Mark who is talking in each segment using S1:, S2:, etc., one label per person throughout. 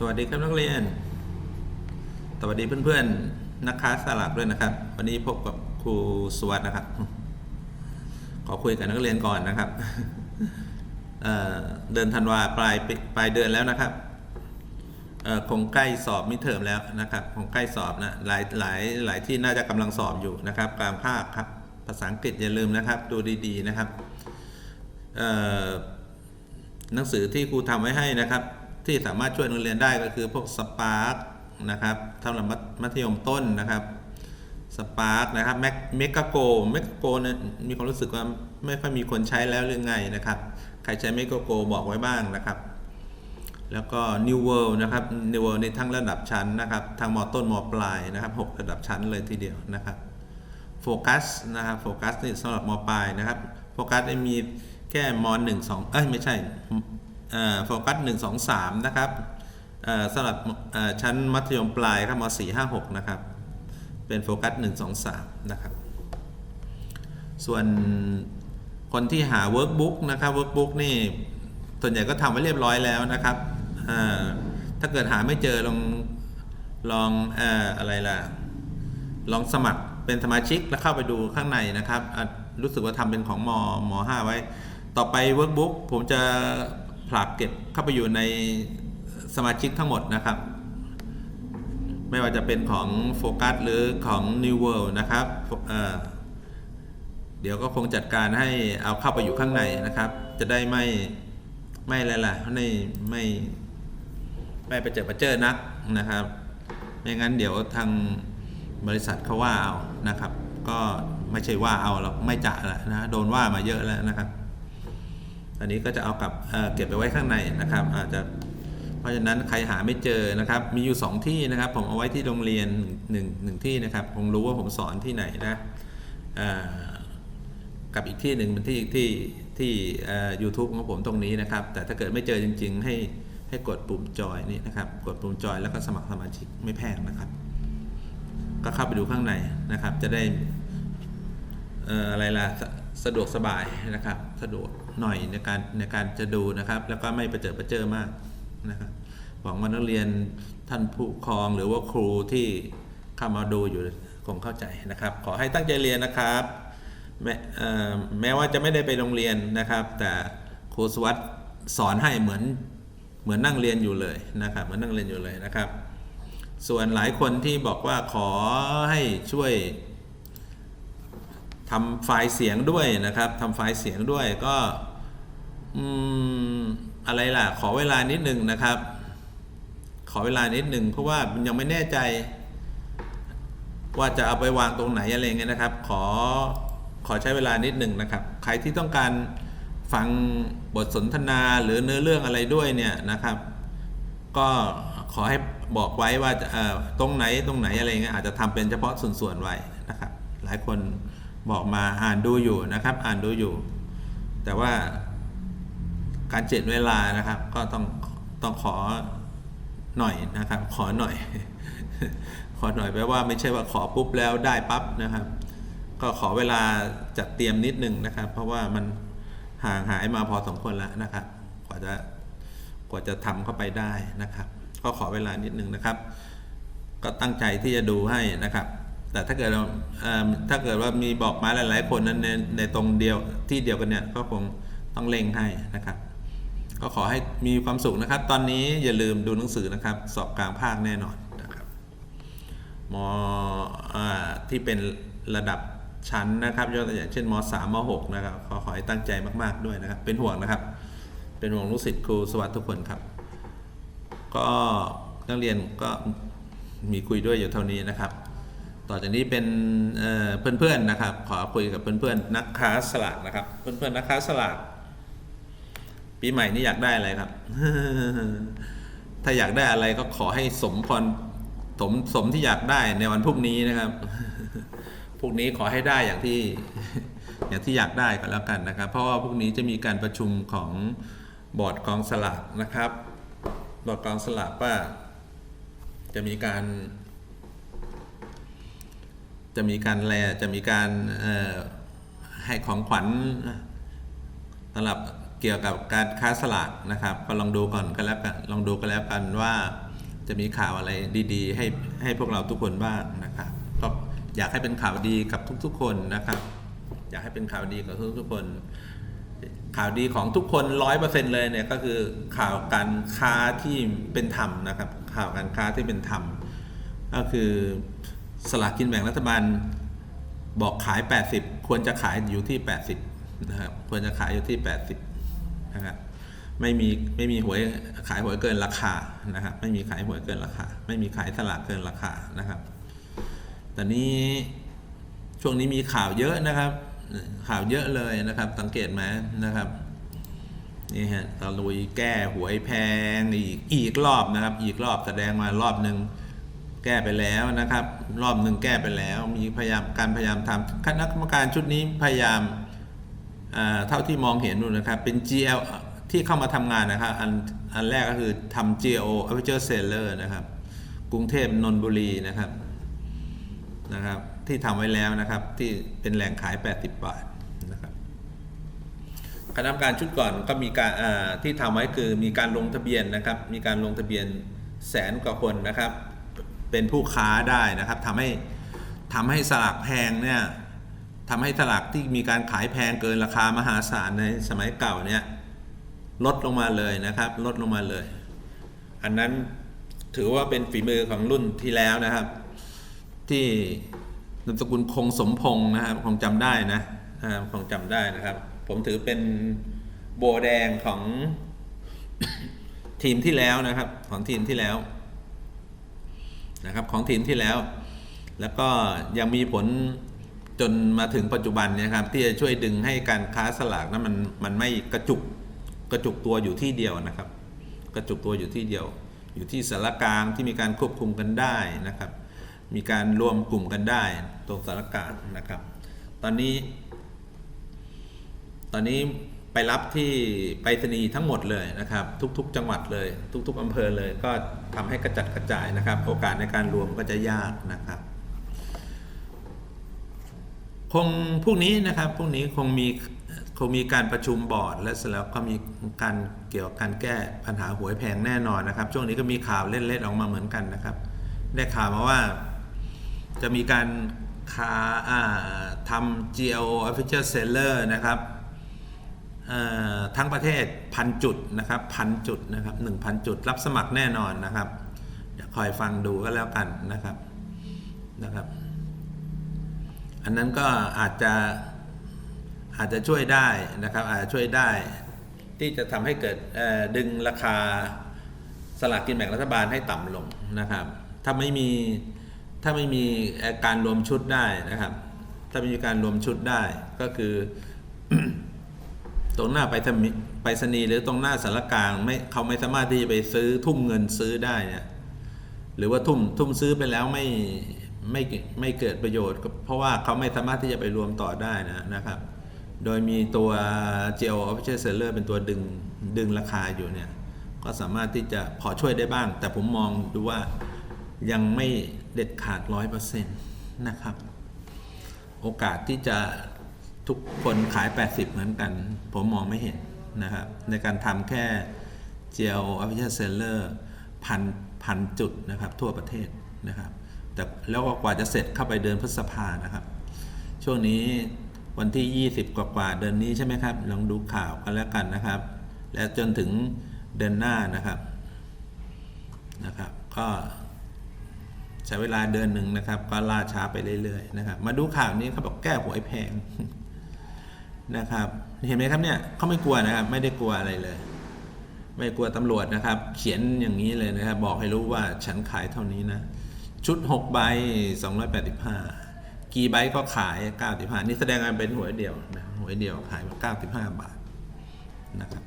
S1: สวัสดีครับนักเรียน สวัสดีเพื่อนๆ นักค้าสลากด้วยนะครับ วันนี้พบกับครูสวัสดนะครับ ขอคุยกับนักเรียนก่อนนะครับเเดือนธันวาปลายปลายเดือนแล้วนะครับคงใกล้สอบมิเทอมแล้วนะครับ คงใกล้สอบนะหลายหลายหลายที่น่าจะกำลังสอบอยู่นะครับกลางภาคครับ ภาษาอังกฤษอย่าลืมนะครับ ดูดีๆนะครับหนังสือที่ครูทำไว้ให้นะครับ ที่สามารถช่วยนักเรียนได้ก็คือพวกสปาร์กนะครับสำหรับมัธมัธยมต้นนะครับสปาร์กนะครับแมเมกาโกเมกาโกเนี่ยมีความรู้สึกว่าไม่ค่อยมีคนใช้แล้วหรือไงนะครับ ใครใช้เมกาโกบอกไว้บ้างนะครับ แล้วก็ New World นะครับ New World ในทั้งระดับชั้นนะครับ ทางมต้นมปลายนะครับหกระดับชั้นเลยทีเดียวนะครับโฟกัสนะครับโฟกัสนี่สำหรับมปลายนะครับโฟกัสมีแค่มหนึ่งสองเอ้ยไม่ใช่ โฟกัสหนึ่งสองสามนะครับสำหรับชั้นมัธยมปลายครับมสี่ห้าหกนะครับ เป็นโฟกัสหนึ่งสองสามนะครับ ส่วนคนที่หา workbook นะครับ workbook นี่ส่วนใหญ่ก็ทำไว้เรียบร้อยแล้วนะครับ ถ้าเกิดหาไม่เจอลองลองอออะไรล่ะ ลองสมัครเป็นสมาชิกแล้วเข้าไปดูข้างในนะครับ รู้สึกว่าทำเป็นของมม5ไว้ ต่อไป Workbook ผมจะ ผลักเก็บเข้าไปอยู่ในสมาชิกทั้งหมดนะครับ ไม่ว่าจะเป็นของโฟกัสหรือของ New World นะครับเเดี๋ยวก็คงจัดการให้เอาเข้าไปอยู่ข้างในนะครับ จะได้ไม่ไม่อะไรล่ะไม่ไม่ไม่ไปเจอประเจอนักนะครับ ไม่งั้นเดี๋ยวทางบริษัทเขาว่าเอานะครับ ก็ไม่ใช่ว่าเอาหรอกไม่จะแล้วนะโดนว่ามาเยอะแล้วนะครับ อันนี้ก็จะเอากลับเเก็บไปไว้ข้างในนะครับ อาจจะเพราะฉะนั้นใครหาไม่เจอนะครับ มีอยู่ 2 ที่นะครับ ผมเอาไว้ที่โรงเรียนหนึ่งหนึ่งที่นะครับคงรู้ว่าผมสอนที่ไหนนะกับอีกที่หนึ่งเป็นที่ที่ที่ยูทูบของผมตรงนี้นะครับ แต่ถ้าเกิดไม่เจอจริง ๆ ให้ให้กดปุ่มจอยนี่นะครับ กดปุ่มจอยแล้วก็สมัครสมาชิกไม่แพงนะครับ ก็เข้าไปดูข้างในนะครับ จะได้อออะไรล่ะสสะดวกสบายนะครับ สะดวก หน่อยในการในการจะดูนะครับ แล้วก็ไม่ประเจิดประเจอมากนะครับหวังว่านักเรียนท่านผู้ครองหรือว่าครูที่เข้ามาดูอยู่คงเข้าใจนะครับ ขอให้ตั้งใจเรียนนะครับ แม้อ่อแม้ว่าจะไม่ได้ไปโรงเรียนนะครับ แต่ครูสวัสดิ์สอนให้เหมือนเหมือนนั่งเรียนอยู่เลยนะครับ เหมือนนั่งเรียนอยู่เลยนะครับ ส่วนหลายคนที่บอกว่าขอให้ช่วย ทำไฟล์เสียงด้วยนะครับทำไฟล์เสียงด้วยก็อืมอะไรล่ะ ขอเวลานิดหนึ่งนะครับ ขอเวลานิดหนึ่งเพราะว่ามันยังไม่แน่ใจ ว่าจะเอาไปวางตรงไหนอะไรเงี้ยนะครับ ขอขอใช้เวลานิดหนึ่งนะครับ ใครที่ต้องการฟังบทสนทนาหรือเนื้อเรื่องอะไรด้วยเนี่ยนะครับ ก็ขอให้บอกไว้ว่าตรงไหนตรงไหนอะไรเงี้ยอาจจะทำเป็นเฉพาะส่วนๆไว้นะครับ หลายคน บอกมาอ่านดูอยู่นะครับ อ่านดูอยู่ แต่ว่าการเจ็ดเวลานะครับ ก็ต้องต้องขอหน่อยนะครับ ขอหน่อย ขอหน่อยแปลว่าไม่ใช่ว่าขอปุ๊บแล้วได้ปั๊บนะครับ ก็ขอเวลาจัดเตรียมนิดนึงนะครับ เพราะว่ามันห่างหายมาพอสมควรแล้วนะครับ กว่าจะกว่าจะทำเข้าไปได้นะครับ ก็ขอเวลานิดนึงนะครับ ก็ตั้งใจที่จะดูให้นะครับ แต่ถ้าเกิดเราถ้าเกิดว่ามีบอกมาหลาย ๆ คนนั้นในในตรงเดียวที่เดียวกันเนี่ยก็คงต้องเล็งให้นะครับ ก็ขอให้มีความสุขนะครับ ตอนนี้อย่าลืมดูหนังสือนะครับ สอบกลางภาคแน่นอนนะครับมอที่เป็นระดับชั้นนะครับยกตัวอย่างเช่นมสามมหกนะครับขอขอให้ตั้งใจมาก ๆ ด้วยนะครับ เป็นห่วงนะครับ เป็นห่วงลูกศิษย์ครูสวัสดิ์ทุกคนครับ ก็นักเรียนก็มีคุยด้วยอยู่เท่านี้นะครับ ต่อจากนี้เป็นเอ่อเพื่อนๆนะครับ ขอคุยกับเพื่อนๆนักค้าสลากนะครับ เพื่อนๆนักค้าสลากปีใหม่นี้อยากได้อะไรครับ ถ้าอยากได้อะไรก็ขอให้สมพรสมสมที่อยากได้ในวันพรุ่งนี้นะครับพรุ่งนี้ขอให้ได้อย่างที่อย่างที่อยากได้ก็แล้วกันนะครับ เพราะว่าพรุ่งนี้จะมีการประชุมของบอร์ดกองสลากนะครับ บอร์ดกองสลากว่าจะมีการ จะมีการแลจะมีการให้ของขวัญสำหรับเกี่ยวกับการค้าสลากนะครับ ก็ลองดูก่อนก็แล้วกันลองดูกันแล้วกันว่าจะมีข่าวอะไรดีๆ ให้ให้พวกเราทุกคนบ้างนะครับก็อยากให้เป็นข่าวดีกับทุกๆคนนะครับ อยากให้เป็นข่าวดีกับทุกๆคน ข่าวดีของทุกคนร้อยเปอร์เซ็นเลยเนี่ยก็คือข่าวการค้าที่เป็นธรรมนะครับ ข่าวการค้าที่เป็นธรรม ก็คือ สลากกินแบ่งรัฐบาลบอกขาย 80 ควรจะขายอยู่ที่ 80 นะครับ ควรจะขายอยู่ที่ 80 นะครับ ไม่มีไม่มีหวยขายหวยเกินราคา นะครับ ไม่มีขายหวยเกินราคา ไม่มีขายสลากเกินราคา นะครับแตอนนี้ช่วงนี้มีข่าวเยอะนะครับ ข่าวเยอะเลยนะครับ สังเกตไหมนะครับ นี่ฮะตะลุยแก้หวยแพงอีกอีกรอบนะครับ อีกรอบแสดงมารอบหนึ่ง แก้ไปแล้วนะครับ รอบหนึ่งแก้ไปแล้ว มีพยายามการพยายามทำคณะกรรมการชุดนี้พยายามเท่าที่มองเห็นดูนะครับ เป็น GL ที่เข้ามาทำงานนะครับอันอันแรกก็คือทำ GO Aperture Seller นะครับ กรุงเทพนนทบุรีนะครับนะครับที่ทำไว้แล้วนะครับที่เป็นแหล่งขาย 80 บาทนะครับคณะกรรมการชุดก่อนก็มีการที่ทำไว้คือมีการลงทะเบียนนะครับ มีการลงทะเบียนแสนกว่าคนนะครับ เป็นผู้ค้าได้นะครับทำให้ทำให้สลากแพงเนี่ยทำให้สลากที่มีการขายแพงเกินราคามหาศาลในสมัยเก่าเนี่ยลดลงมาเลยนะครับลดลงมาเลย อันนั้นถือว่าเป็นฝีมือของรุ่นที่แล้วนะครับ ที่นามสกุลคงสมพงษ์นะครับคงจำได้นะอ่าคงจำได้นะครับ ผมถือเป็นโบแดงของทีมที่แล้วนะครับ ของทีมที่แล้ว นะครับของทีมที่แล้ว แล้วก็ยังมีผลจนมาถึงปัจจุบันนี่ยครับ ที่จะช่วยดึงให้การค้าสลากนั้นมันมันไม่กระจุกกระจุกตัวอยู่ที่เดียวนะครับ กระจุกตัวอยู่ที่เดียว อยู่ที่สารกลางที่มีการควบคุมกันได้นะครับ มีการรวมกลุ่มกันได้ตรงสารกลางนะครับ ตอนนี้ ตอนนี้ ไปรับที่ไปรษณีย์ทั้งหมดเลยนะครับ ทุก ๆ จังหวัดเลย ทุก ๆอำเภอเลย ก็ทำให้กระจัดกระจายนะครับ โอกาสในการรวมก็จะยากนะครับคงพรุ่งนี้นะครับพรุ่งนี้คงมีคงมีการประชุมบอร์ด และเสร็จแล้วก็มีการเกี่ยวกับการแก้ปัญหาหวยแพงแน่นอนนะครับ ช่วงนี้ก็มีข่าวเล่นๆออกมาเหมือนกันนะครับ ได้ข่าวมาว่าจะมีการคาอ่าทำ GLO Official Seller นะครับ ทั้งประเทศพันจุดนะครับพันจุดนะครับหนึ่งพันจุดรับสมัครแน่นอนนะครับเดี๋ยวคอยฟังดูก็แล้วกันนะครับนะครับ อันนั้นก็อาจจะอาจจะช่วยได้นะครับอาจจะช่วยได้ที่จะทำให้เกิดดึงราคาสลากกินแบ่งรัฐบาลให้ต่ำลงนะครับ ถ้าไม่มีถ้าไม่มีการรวมชุดได้นะครับ ถ้าไม่มีการรวมชุดได้ก็คือ ตรงหน้าไปรษณีย์ไปรษณีหรือตรงหน้าสารกลางไม่เขาไม่สามารถที่จะไปซื้อทุ่มเงินซื้อได้เนี่ยหรือว่าทุ่มทุ่มซื้อไปแล้วไม่ไม่ไม่เกิดประโยชน์ เพราะว่าเขาไม่สามารถที่จะไปรวมต่อได้นะนะครับ โดยมีตัว Geo Official Seller เป็นตัวดึงดึงราคาอยู่เนี่ย ก็สามารถที่จะพอช่วยได้บ้าง แต่ผมมองดูว่ายังไม่เด็ดขาดร้อยเปอร์เซ็นต์นะครับ โอกาสที่จะ ทุกคนขาย 80 เหมือนกัน ผมมองไม่เห็นนะครับ ในการทำแค่ Geo Official Seller พันพันจุดนะครับ ทั่วประเทศนะครับ แต่แล้วก็กว่าจะเสร็จเข้าไปเดือนพฤษภานะครับ ช่วงนี้วันที่ 20 กว่ากว่าเดือนนี้ใช่ไหมครับ ลองดูข่าวกันแล้วกันนะครับ และจนถึงเดือนหน้านะครับนะครับ ก็ใช้เวลาเดือนหนึ่งนะครับ ก็ล่าช้าไปเรื่อยๆนะครับ มาดูข่าวนี้เขาบอกแก้หวยแพง นะครับ เห็นไหมครับเนี่ยเขาไม่กลัวนะครับ ไม่ได้กลัวอะไรเลย ไม่กลัวตำรวจนะครับ เขียนอย่างนี้เลยนะครับ บอกให้รู้ว่าฉันขายเท่านี้นะ ชุด6ใบ285 กี่ใบก็ขาย 95 นี่แสดงว่าเป็นหวยเดียวนะหวยเดียวขาย95 บาทนะครับ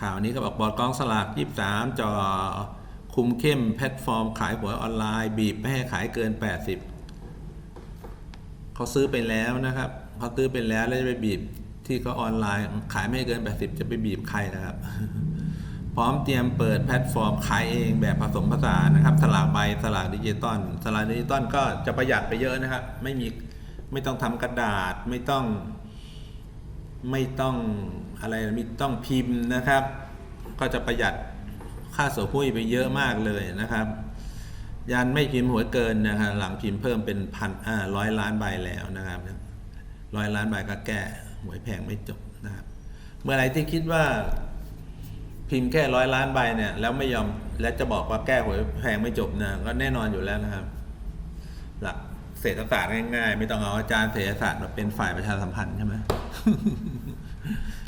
S1: ข่าวนี้ก็บอกบอร์ดกองสลาก 23จอคุมเข้มแพลตฟอร์มขายหวยออนไลน์ บีบไม่ให้ขายเกิน 80 เขาซื้อไปแล้วนะครับ เขาซื้อไปแล้วแล้วจะไปบีบที่เขาออนไลน์ขายไม่เกิน 80 จะไปบีบใครนะครับ พร้อมเตรียมเปิดแพลตฟอร์มขายเองแบบผสมผสานนะครับ สลากใบสลากดิจิตอลสลากดิจิตอลก็จะประหยัดไปเยอะนะครับ ไม่มีไม่ต้องทำกระดาษไม่ต้อง ไม่ต้องอะไรมีต้องพิมพ์นะครับ ก็จะประหยัดค่าโสหุ้ยไปเยอะมากเลยนะครับยันไม่พิมพ์หวยเกินนะครับหลังพิมพ์เพิ่มเป็นพันอ่าร้อยล้านใบแล้วนะครับ ร้อยล้านใบก็แก้หวยแพงไม่จบนะครับเมื่อไหรที่คิดว่าพิมพ์แค่ร้อยล้านใบเนี่ยแล้วไม่ยอมและจะบอกว่าแก้หวยแพงไม่จบนะก็แน่นอนอยู่แล้วนะครับ หลักเศรษฐศาสตร์ง่ายๆ ไม่ต้องเอาอาจารย์เศรษฐศาสตร์มาเป็นฝ่ายประชาสัมพันธ์ใช่ไหม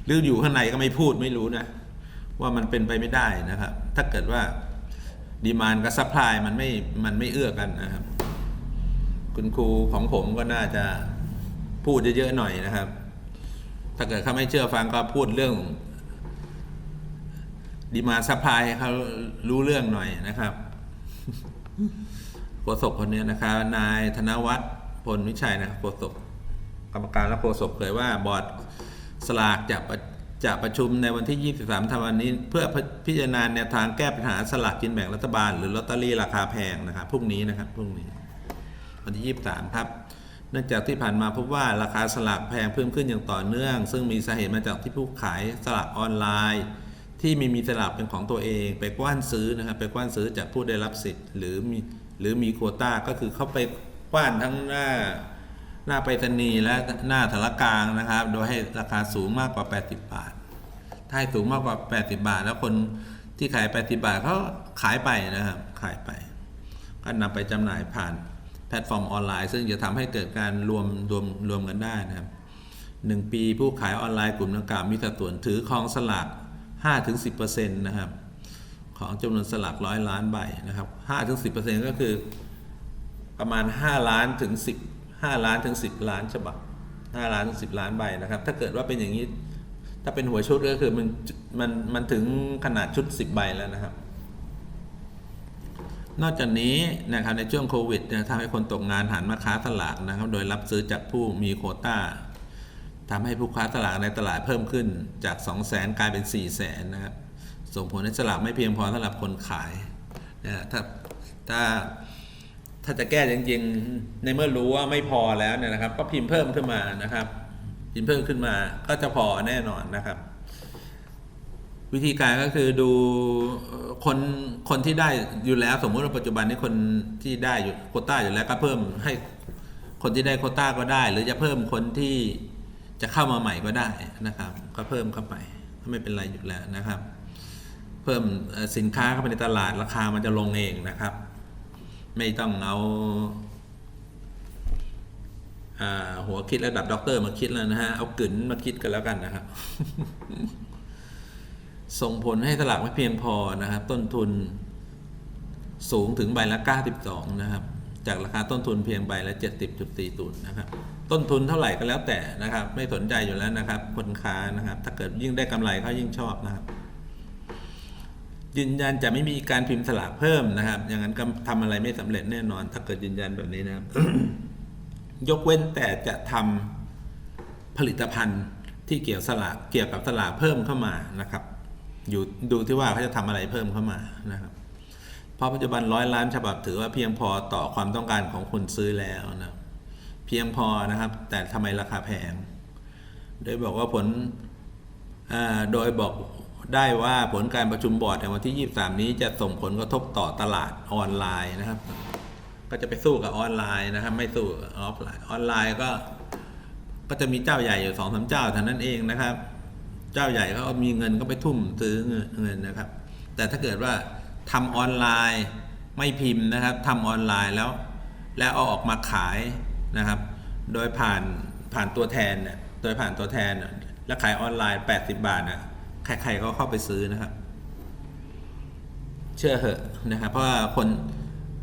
S1: หรืออยู่ข้างในก็ไม่พูดไม่รู้นะ ว่ามันเป็นไปไม่ได้นะครับ ถ้าเกิดว่าดีมานกับซัพพลายมันไม่มันไม่เอื้อกันนะครับ คุณครูของผมก็น่าจะ พูดเยอะๆหน่อยนะครับ ถ้าเกิดเขาไม่เชื่อฟังก็พูดเรื่องดีมาซัพพลายเขารู้เรื่องหน่อยนะครับโฆษกคนนี้นะครับ นายธนวัฒน์พลวิชัยนะครับโฆษกกรรมการและโฆษกเผยว่าบอร์ดสลากจะประจะประชุมในวันที่ 23ธันวาคมนี้ เพื่อพิจารณาแนวทางแก้ปัญหาสลากกินแบ่งรัฐบาล หรือลอตเตอรี่ราคาแพงนะครับพรุ่งนี้นะครับพรุ่งนี้ วันที่ 23 ครับ เนื่องจากที่ผ่านมาพบว่าราคาสลากแพงเพิ่มขึ้นอย่างต่อเนื่อง ซึ่งมีสาเหตุมาจากที่ผู้ขายสลากออนไลน์ ที่ม่มีสลากเป็นของตัวเอง ไปกว้านซื้อนะครับไปกว้านซื้อจากผู้ได้รับสิทธิ์ หรือมีหรือมีโควต้าก็คือเข้าไปกว้านทั้งหน้าหน้าไปรษณีย์และหน้าธารกลางนะครับ โดยให้ราคาสูงมากกว่า 80 บาท ถ้าให้สูงมากกว่า 80 บาท แล้วคนที่ขาย 80 บาทเขาขายไปนะครับขายไปก็นำไปจำหน่ายผ่าน แพลตฟอร์มออนไลน์ ซึ่งจะทำให้เกิดการรวมรวมรวมกันได้นะครับหนึ่งปีผู้ขายออนไลน์กลุ่มดังกล่าวมีสัดส่วนถือครองสลาก 5-10%นะครับ ของจำนวนสลากร้อยล้านใบนะครับ 5-10%ก็คือประมาณ 5 ล้านถึง 10 5 ล้านถึง 10 ล้านฉบับ 5 ล้านถึง 10 ล้านใบนะครับ ถ้าเกิดว่าเป็นอย่างนี้ ถ้าเป็นหัวชุดก็คือมันมันมันถึงขนาดชุด 10 ใบแล้วนะครับ นอกจากนี้นะครับในช่วงโควิดทำให้คนตกงานหันมาค้าสลากนะครับ โดยรับซื้อจากผู้มีโควต้าทำให้ผู้ค้าสลากในตลาดเพิ่มขึ้นจาก 2 0 0 0 0 0กลายเป็น 4 0 0 0 0 0นะครับ ส่งผลให้สลากไม่เพียงพอสำหรับคนขายนะถ้าถ้าถ้าจะแก้จริงๆ ในเมื่อรู้ว่าไม่พอแล้วเนี่ยนะครับ ก็พิมพ์เพิ่มขึ้นมานะครับ พิมพ์เพิ่มขึ้นมาก็จะพอแน่นอนนะครับ วิธีการก็คือดูคนคนที่ได้อยู่แล้ว สมมติว่าปัจจุบันนี้คนที่ได้อยู่โคต้าอยู่แล้วก็เพิ่มให้คนที่ได้โคต้าก็ได้ หรือจะเพิ่มคนที่จะเข้ามาใหม่ก็ได้นะครับ ก็เพิ่มเข้าไปไม่เป็นไรอยู่แล้วนะครับ เพิ่มสินค้าเข้าไปในตลาดราคามันจะลงเองนะครับ ไม่ต้องเอาหัวคิดระดับด็อกเตอร์มาคิดแล้วนะฮะเอากึ๋นมาคิดกันแล้วกันนะครับ ส่งผลให้สลากไม่เพียงพอนะครับ ต้นทุนสูงถึงใบละ 92 นะครับ จากราคาต้นทุนเพียงใบละ 70.4ตุนนะครับ ต้นทุนเท่าไหร่ก็แล้วแต่นะครับ ไม่สนใจอยู่แล้วนะครับ คนค้านะครับ ถ้าเกิดยิ่งได้กำไรเขายิ่งชอบนะครับ ยืนยันจะไม่มีการพิมพ์สลากเพิ่มนะครับ อย่างนั้นก็ทำอะไรไม่สำเร็จแน่นอน ถ้าเกิดยืนยันแบบนี้นะครับ ยกเว้นแต่จะทำผลิตภัณฑ์ที่เกี่ยวสลากเกี่ยวกับสลากเพิ่มเข้ามานะครับ อยู่ดูที่ว่าเขาจะทำอะไรเพิ่มเข้ามานะครับ เพราะปัจจุบันร้อยล้านฉบับถือว่าเพียงพอต่อความต้องการของคนซื้อแล้วนะเพียงพอนะครับ แต่ทำไมราคาแพง โดยบอกว่าผลโดยบอกได้ว่าผลการประชุมบอร์ดในวันที่ 23 นี้จะส่งผลกระทบต่อตลาดออนไลน์นะครับ ก็จะไปสู้กับออนไลน์นะครับ ไม่สู้ออฟไลน์ออนไลน์ก็ก็จะมีเจ้าใหญ่อยู่สองสาเจ้าเท่านั้นเองนะครับ เจ้าใหญ่เขามีเงินก็ไปทุ่มซื้อเงินนะครับ แต่ถ้าเกิดว่าทำออนไลน์ไม่พิมพ์นะครับทำออนไลน์แล้ว แล้วเอาออกมาขายนะครับ โดยผ่านผ่านตัวแทนเนี่ยโดยผ่านตัวแทนแล้วขายออนไลน์ 80 บาทนะใครๆก็เข้าไปซื้อนะครับ เชื่อเหอะนะครับ เพราะว่าคน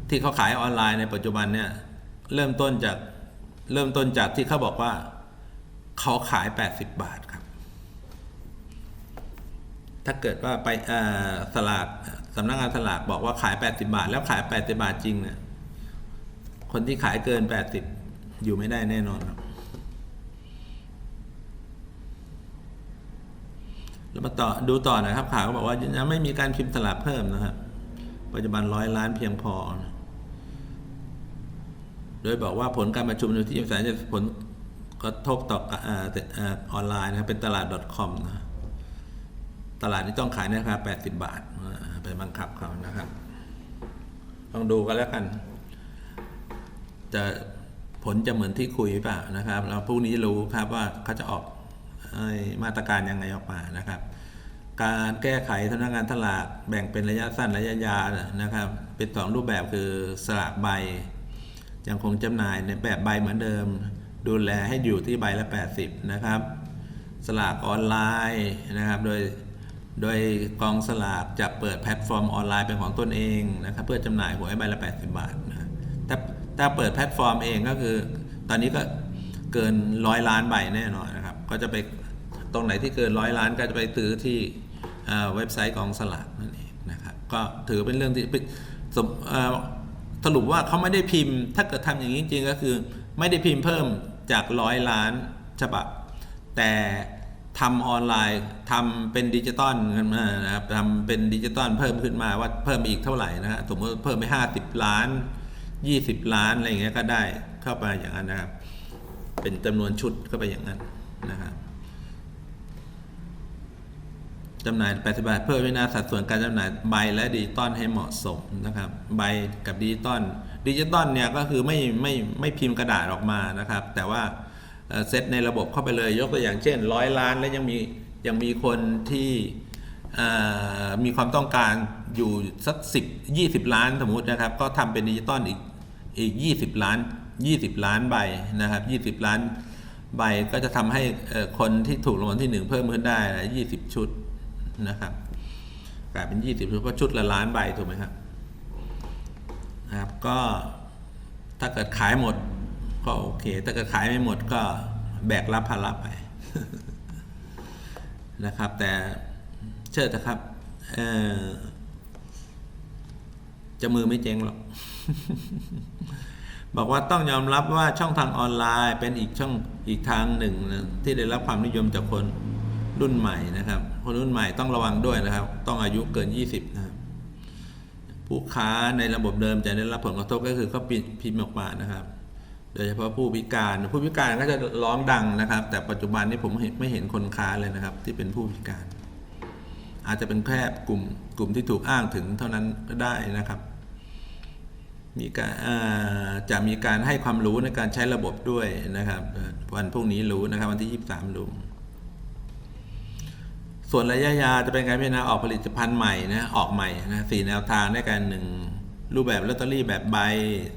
S1: ที่เขาขายออนไลน์ในปัจจุบันเนี่ย เริ่มต้นจากเริ่มต้นจากที่เขาบอกว่าเขาขาย 80 บาท ถ้าเกิดว่าไปสลากสำนักงานสลากบอกว่าขาย 80 บาท แล้วขาย 80 บาทจริงเนี่ยคนที่ขายเกิน 80 อยู่ไม่ได้แน่นอนครับ แล้วมาต่อดูต่อนะครับข่าวก็บอกว่ายังไม่มีการพิมพ์สลากเพิ่มนะครับปัจจุบันร้อยล้านเพียงพอนะโดยบอกว่าผลการประชุมในที่สารจะผลกระทบต่ออออนไลน์นะครับเป็นตลาด .com นะ ตลาดที่ต้องขายในราคา80 บาทไปบังคับเขานะครับลองดูกันแล้วกัน จะผลจะเหมือนที่คุยเปล่านะครับแล้วพรุ่งนี้รู้ครับว่าเขาจะออกอมาตรการยังไงออกมานะครับ การแก้ไขสำนักงานตลาดแบ่งเป็นระยะสั้นระยะยาวนะครับ เป็นสองรูปแบบคือสลากใบ ยังคงจำหน่ายในแบบใบเหมือนเดิม ดูแลให้อยู่ที่ใบละ 80 นะครับ สลากออนไลน์นะครับ โดย โดยกองสลากจะเปิดแพลตฟอร์มออนไลน์เป็นของตนเองนะครับเพื่อจำหน่ายหวยใบละ 80 บาทนะถ้าถ้าเปิดแพลตฟอร์มเองก็คือ ตอนนี้ก็เกินร้อยล้านใบแน่นอนนะครับ ก็จะไปตรงไหนที่เกินร้อยล้านก็จะไปซื้อที่เว็บไซต์กองสลากนั่นเองนะครับก็ถือเป็นเรื่องที่สมสรุปว่าเขาไม่ได้พิมพ์ ถ้าเกิดทำอย่างนี้จริงๆก็คือ ไม่ได้พิมพ์เพิ่มจากร้อยล้านฉบับ แต่ ทำออนไลน์ทำเป็นดิจิตอลขึ้นมานะครับทำเป็นดิจิตอลเพิ่มขึ้นมาว่าเพิ่มอีกเท่าไหร่นะฮะสมมติเพิ่มไปห้าสิบล้าน 20 ล้านอะไรอย่างเงี้ยก็ได้เข้าไปอย่างนั้นนะครับ เป็นจำนวนชุดเข้าไปอย่างนั้นนะครับจำหน่าย80บาทเพื่อวินาสัดส่วนการจำหน่ายใบและดิจิตอลให้เหมาะสมนะครับ ใบกับดิจิตอลดิจิตอลเนี่ยก็คือไม่ไม่ไม่พิมพ์กระดาษออกมานะครับ แต่ว่า เซตในระบบเข้าไปเลยยกตัวอย่างเช่นร้อยล้านแล้วยังมียังมีคนที่มีความต้องการอยู่สักสิบยี่สิบล้านสมมุตินะครับ ก็ทำเป็นดิจิตอลอีกอีกยี่สิบล้านยี่สิบล้านใบนะครับยี่สิบล้านใบก็จะทำให้คนที่ถูกรางวัลที่หนึ่งเพิ่มขึ้นได้ยี่สิบชุดนะครับกลายเป็น 20ชุดเพราะชุดละล้านใบถูกไหมครับนะครับ ก็ถ้าเกิดขายหมด ก็โอเค ถ้าเกิดขายไม่หมดก็แบกรับภาระไปนะครับ แต่เชื่อเถอะครับจะมือไม่เจ๊งหรอก บอกว่าต้องยอมรับว่าช่องทางออนไลน์เป็นอีกช่องอีกทางหนึ่งนะที่ได้รับความนิยมจากคนรุ่นใหม่นะครับ คนรุ่นใหม่ต้องระวังด้วยนะครับ ต้องอายุเกิน 20 นะครับ ผู้ค้าในระบบเดิมจะได้รับผลกระทบก็คือเขาปิดพิมพ์ออกมานะครับ โดยเฉพาะผู้พิการ ผู้พิการก็จะร้องดังนะครับ แต่ปัจจุบันนี้ผมไม่เห็นคนค้าเลยนะครับ ที่เป็นผู้พิการ อาจจะเป็นแค่กลุ่มกลุ่มที่ถูกอ้างถึงเท่านั้นก็ได้นะครับ มีการจะมีการให้ความรู้ในการใช้ระบบด้วยนะครับ วันพรุ่งนี้รู้นะครับ วันที่ 23 รู้ส่วนระยะยาวจะเป็นการพิจารณาออกผลิตภัณฑ์ใหม่นะออกใหม่นะสี่แนวทางในการหนึ่งรูปแบบลอตเตอรี่แบบใบ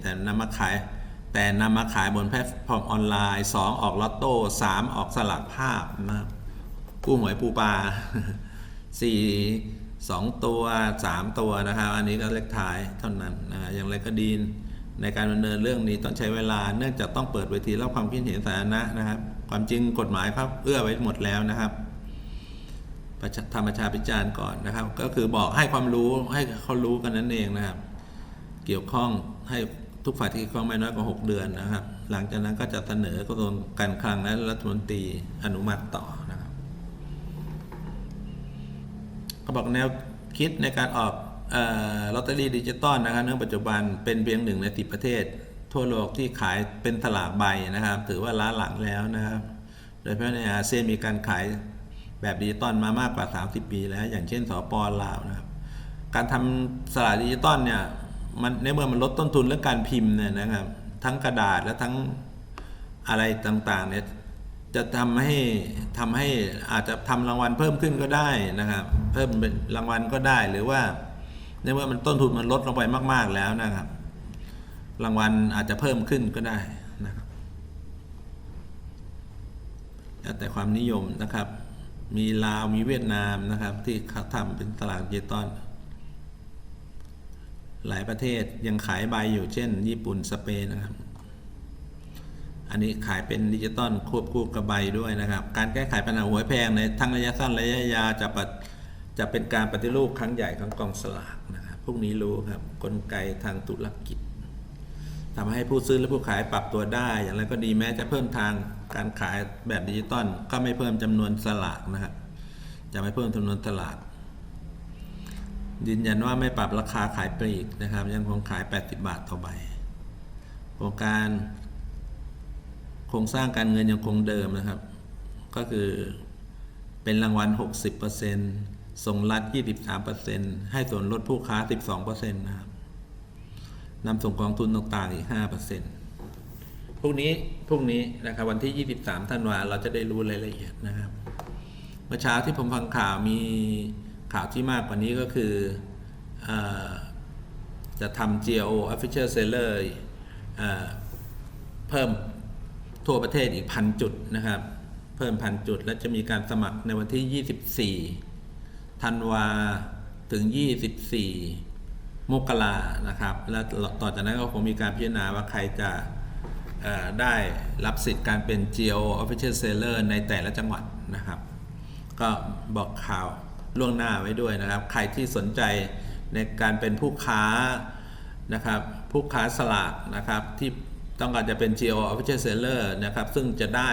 S1: แต่นำมาขาย แต่นำมาขายบนแพลตฟอร์มออนไลน์ 2 ออกลอตโต้3ออกสลักภาพนะกู้หวยปูปลาสี่สองตัวสามตัวนะครับ อันนี้ก็เลขท้ายเท่านั้นนะอย่างไรก็ดีในการดำเนินเรื่องนี้ต้องใช้เวลา เนื่องจากต้องเปิดเวทีรับความคิดเห็นสาธารณะนะครับ ความจริงกฎหมายครับเอื้อไว้หมดแล้วนะครับประชาทำประชาพิจารณ์ก่อนนะครับ ก็คือบอกให้ความรู้ให้เขารู้กันนั่นเองนะครับ เกี่ยวข้องให้ ทุกฝ่ายที่เกี่ยวข้องไม่น้อยกว่า 6 เดือนนะครับ หลังจากนั้นก็จะเสนอกระทรวงการคลังและรัฐมนตรีอนุมัติต่อนะครับเขาบอกแนวคิดในการออกออลอตเตอรี่ดิจิตอลนะครับเนื่องปัจจุบันเป็นเพียงหนึ่งในสิบประเทศ ทั่วโลกที่ขายเป็นสลากใบนะครับ ถือว่าล้าหลังแล้วนะครับ โดยเฉพาะในอาเซียนมีการขายแบบดิจิตอลมามากกว่า 30 ปีแล้ว อย่างเช่นสปลาวนะครับ การทำสลากดิจิตอลเนี่ย มันในเมื่อมันลดต้นทุนเรื่องการพิมพ์เนี่ยนะครับ ทั้งกระดาษและทั้งอะไรต่างๆเนี่ยจะทำให้ทำให้อาจจะทำรางวัลเพิ่มขึ้นก็ได้นะครับ เพิ่มเป็นรางวัลก็ได้หรือว่าในเมื่อมันต้นทุนมันลดลงไปมาก ๆแล้วนะครับ รางวัลอาจจะเพิ่มขึ้นก็ได้นะครับแล้วแต่ความนิยมนะครับ มีลาวมีเวียดนามนะครับ ที่เขาทำเป็นตลาดดิจิตอล หลายประเทศยังขายใบอยู่เช่น ญี่ปุ่นสเปนนะครับ อันนี้ขายเป็นดิจิตอลควบคู่กับใบด้วยนะครับ การแก้ไขปัญหาหวยแพงในทั้งระยะสั้นระยะยาวจะปจะเป็นการปฏิรูปครั้งใหญ่ของกองสลากนะครับพวกนี้รู้ครับกลไกทางธุรกิจทำให้ผู้ซื้อและผู้ขายปรับตัวได้ อย่างไรก็ดีแม้จะเพิ่มทางการขายแบบดิจิตอลก็ไม่เพิ่มจำนวนสลากนะครับจะไม่เพิ่มจำนวนสลาก ยืนยันว่าไม่ปรับราคาขายปลีกนะครับ ยังคงขาย 80 บาทต่อใบโครงการโครงสร้างการเงินยังคงเดิมนะครับ ก็คือเป็นรางวัล 60%ส่งรัฐ 23%ให้ส่วนลดผู้ค้า 12%นะครับนำส่งกองทุนต่างๆอีก 5%พรุ่งนี้พรุ่งนี้นะครับวันที่ 23 ธันวาเราจะได้รู้รายละเอียดนะครับ เมื่อเช้าที่ผมฟังข่าวมี ข่าวที่มากกว่านี้ก็คืออจะทำ GO Official Seller เอ่อเพิ่มทั่วประเทศอีกพันจุดนะครับ เพิ่มพันจุด และจะมีการสมัครในวันที่ 24 ธันวาถึง 24 มกรานะครับ แล้วต่อจากนั้นก็คงมีการพิจารณาว่าใครจะได้รับสิทธิ์การเป็น GO Official Seller ในแต่ละจังหวัดนะครับ ก็บอกข่าว ล่วงหน้าไว้ด้วยนะครับ ใครที่สนใจในการเป็นผู้ค้านะครับ ผู้ค้าสลากนะครับ ที่ต้องการจะเป็น GO Official Seller นะครับ ซึ่งจะได้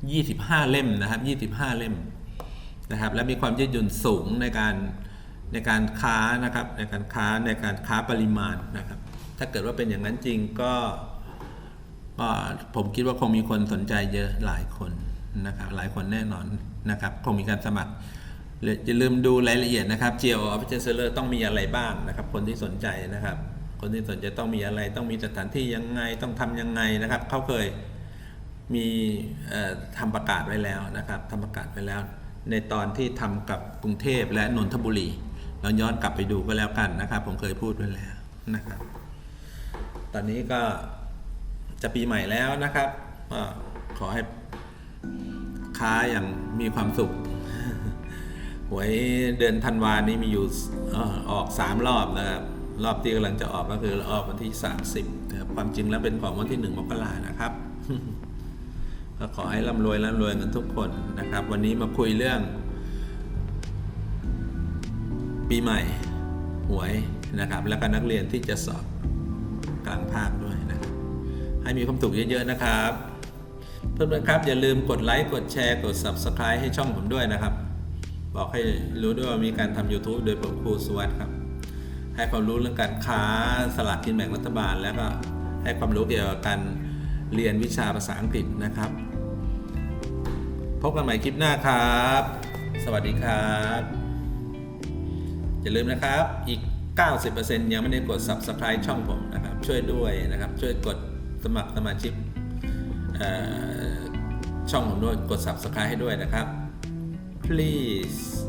S1: 25 เล่มนะครับ 25 เล่มนะครับ และมีความยืดหยุ่นสูงในการในการค้านะครับ ในการค้าในการค้าปริมาณนะครับ ถ้าเกิดว่าเป็นอย่างนั้นจริงก็ก็ผมคิดว่าคงมีคนสนใจเยอะหลายคนนะครับ หลายคนแน่นอนนะครับ คงมีการสมัคร อย่าลืมดูรายละเอียดนะครับ GL Official Seller ต้องมีอะไรบ้างนะครับ คนที่สนใจนะครับ คนที่สนใจต้องมีอะไร ต้องมีสถานที่ยังไง ต้องทำยังไงนะครับ เขาเคยมีทำประกาศไว้แล้วนะครับทำประกาศไว้แล้ว ในตอนที่ทำกับกรุงเทพและนนทบุรี เราย้อนกลับไปดูก็แล้วกันนะครับ ผมเคยพูดไว้แล้วนะครับ ตอนนี้ก็จะปีใหม่แล้วนะครับ ก็ขอให้ค้าอย่างมีความสุข หวยเดือนธันวานี้มีอยู่ออออกสามรอบนะครับรอบที่กำลังจะออกก็คือออกวันที่ 30นะครับความจริงแล้วเป็นของวันที่หนึ่งมกรานะครับ ก็ขอให้ร่ำรวยร่ำรวยกันทุกคนนะครับ วันนี้มาคุยเรื่อง ปีใหม่หวยนะครับ แล้วก็นักเรียนที่จะสอบกลางภาคด้วยนะครับให้มีความสุขเยอะๆนะครับ เพื่อนๆครับอย่าลืมกดไลค์กดแชร์กด Subscribe ให้ช่องผมด้วยนะครับ บอกให้รู้ด้วยว่ามีการทำ YouTube โดยผมครูสุวัสด์ครับ ให้ความรู้เรื่องการค้าสลากกินแบ่งรัฐบาล แล้วก็ให้ความรู้เกี่ยวกับการเรียนวิชาภาษาอังกฤษนะครับ พบกันใหม่คลิปหน้าครับ สวัสดีครับอย่าลืมนะครับอีก 90%ยังไม่ได้กด Subscribe ช่องผมนะครับ ช่วยด้วยนะครับ ช่วยกดสมัครสมาชิกช่องผมด้วยกด Subscribe ให้ด้วยนะครับ please